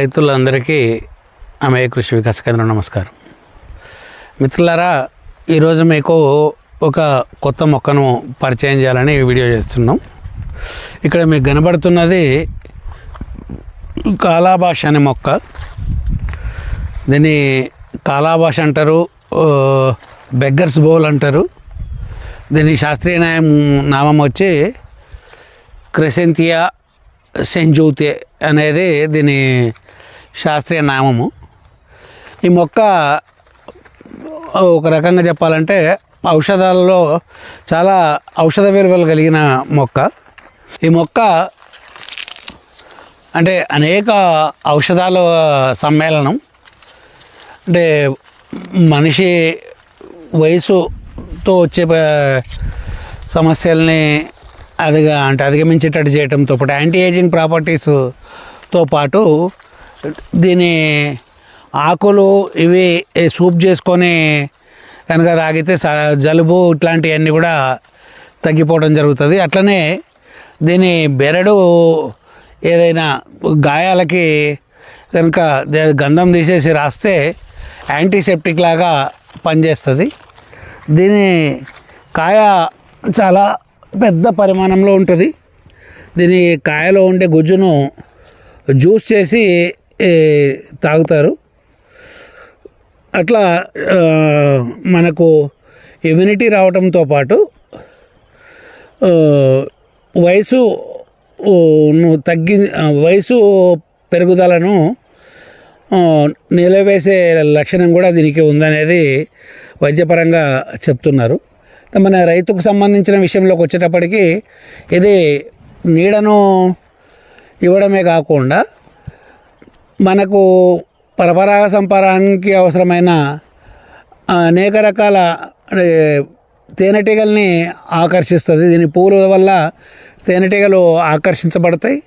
రైతులందరికీ అమయ కృషి వికాస కేంద్రం నమస్కారం. మిత్రులారా ఈరోజు మీకు ఒక కొత్త మొక్కను పరిచయం చేయాలని వీడియో చేస్తున్నాం. ఇక్కడ మీకు కనబడుతున్నది కాలాభాష అనే మొక్క. దీన్ని కాలాభాష అంటారు బెగ్గర్స్ బౌల్ అంటారు. దీని శాస్త్రీయ నాయం నామం వచ్చి క్రెసెంతియా సెంజూతే అనేది దీని శాస్త్రీయ నామము. ఈ మొక్క ఒక రకంగా చెప్పాలంటే ఔషధాలలో చాలా ఔషధ విలువలు కలిగిన మొక్క. ఈ మొక్క అంటే అనేక ఔషధాల సమ్మేళనం. అంటే మనిషి వయసుతో వచ్చే సమస్యల్ని అదిగా అంటే అధిగమించేటట్టు చేయడంతో పాటు యాంటీ ఏజింగ్ ప్రాపర్టీస్తో పాటు దీని ఆకులు ఇవి సూప్ చేసుకొని కనుక తాగితే జలుబు ఇట్లాంటివన్నీ కూడా తగ్గిపోవడం జరుగుతుంది. అట్లనే దీని బెరడు ఏదైనా గాయాలకి కనుక గంధం తీసేసి రాస్తే యాంటీసెప్టిక్ లాగా పనిచేస్తుంది. దీని కాయ చాలా పెద్ద పరిమాణంలో ఉంటుంది. దీని కాయలో ఉండే గుజ్జును జ్యూస్ చేసి తాగుతారు. అట్లా మనకు ఇమ్యూనిటీ రావడంతో పాటు వయసు ను తగ్గి వయసు పెరుగుదలను నిలవేసే లక్షణం కూడా దీనికి ఉందనేది వైద్యపరంగా చెప్తున్నారు. మన రైతుకు సంబంధించిన విషయంలోకి వచ్చేటప్పటికి ఇది నీడను ఇవ్వడమే కాకుండా మనకు పరపరాగ సంపరానికి అవసరమైన అనేక రకాల తేనెటీగల్ని ఆకర్షిస్తుంది. దీని పూల వల్ల తేనెటీగలు ఆకర్షించబడతాయి.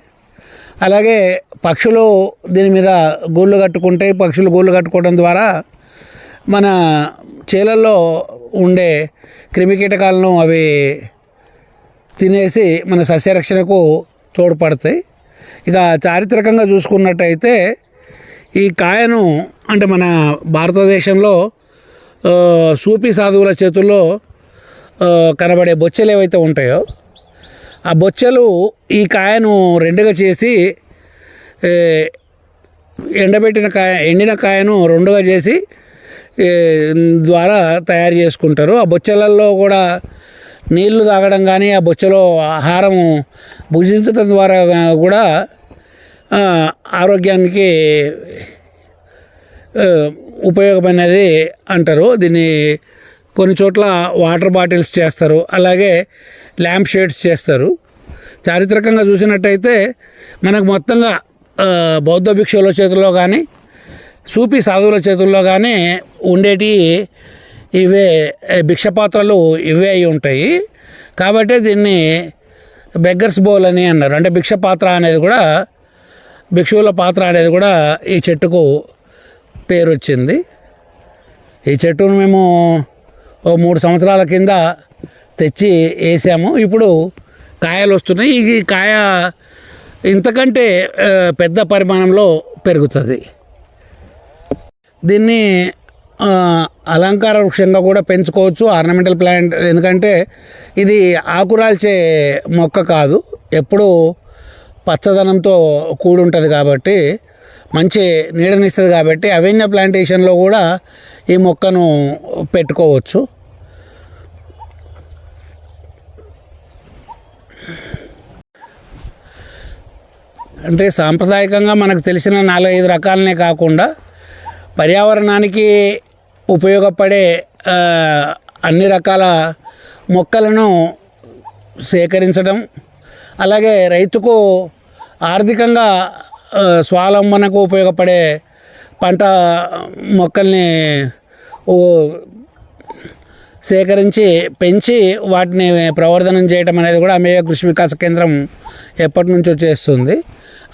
అలాగే పక్షులు దీని మీద గూళ్ళు కట్టుకుంటాయి. పక్షులు గూళ్ళు కట్టుకోవడం ద్వారా మన చేలల్లో ఉండే క్రిమికీటకాలను అవి తినేసి మన సస్యరక్షణకు తోడ్పడతాయి. ఇక చారిత్రకంగా చూసుకున్నట్టయితే ఈ కాయను అంటే మన భారతదేశంలో ఆ, సూఫీ సాధువుల చేతుల్లో కనబడే బొచ్చెలు ఏవైతే ఉంటాయో ఆ బొచ్చెలు ఈ కాయను రెండుగా చేసి ఎండబెట్టిన కాయ ఎండిన కాయను రెండుగా చేసి ద్వారా తయారు చేసుకుంటారు. ఆ బొచ్చెలలో కూడా నీళ్ళు తాగడం కానీ ఆ బొచ్చెలో ఆహారం భుజించడం ద్వారా కూడా ఆరోగ్యానికి ఉపయోగమైనది అంటారు. దీన్ని కొన్ని చోట్ల వాటర్ బాటిల్స్ చేస్తారు. అలాగే ల్యాంప్ షేడ్స్ చేస్తారు. చారిత్రకంగా చూసినట్టయితే మనకు మొత్తంగా బౌద్ధ భిక్షువుల చేతుల్లో కానీ సూఫీ సాధువుల చేతుల్లో కానీ ఉండేటి ఇవే భిక్షపాత్రలు ఇవే అయి ఉంటాయి. కాబట్టి దీన్ని బెగ్గర్స్ బౌల్ అని అన్నారు. అంటే భిక్షపాత్ర అనేది కూడా భిక్షువుల పాత్ర అనేది కూడా ఈ చెట్టుకు పేరు వచ్చింది ఈ చెట్టును మేము ఓ మూడు సంవత్సరాల కింద తెచ్చి వేసాము ఇప్పుడు కాయలు వస్తున్నాయి. ఈ కాయ ఇంతకంటే పెద్ద పరిమాణంలో పెరుగుతుంది. దీన్ని అలంకార వృక్షంగా కూడా పెంచుకోవచ్చు ఆర్నమెంటల్ ప్లాంట్. ఎందుకంటే ఇది ఆకురాల్చే మొక్క కాదు. ఎప్పుడూ పచ్చదనంతో కూడి ఉంటుంది కాబట్టి మంచి నీడనిస్తుంది కాబట్టి అవెన్య ప్లాంటేషన్లో కూడా ఈ మొక్కను పెట్టుకోవచ్చు. అంటే సాంప్రదాయకంగా మనకు తెలిసిన నాలుగైదు రకాలనే కాకుండా పర్యావరణానికి ఉపయోగపడే అన్ని రకాల మొక్కలను సేకరించడం అలాగే రైతుకు ఆర్థికంగా స్వాలంబనకు స్వావలంబనకు ఉపయోగపడే పంట మొక్కల్ని ఓ- సేకరించి పెంచి వాటిని ప్రవర్ధనం చేయటం అనేది కూడా అమేయ కృషి వికాస కేంద్రం ఎప్పటి నుంచో చేస్తుంది.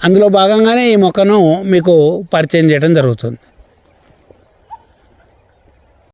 అందులో భాగంగానే ఈ మొక్కను మీకు పరిచయం చేయడం జరుగుతుంది.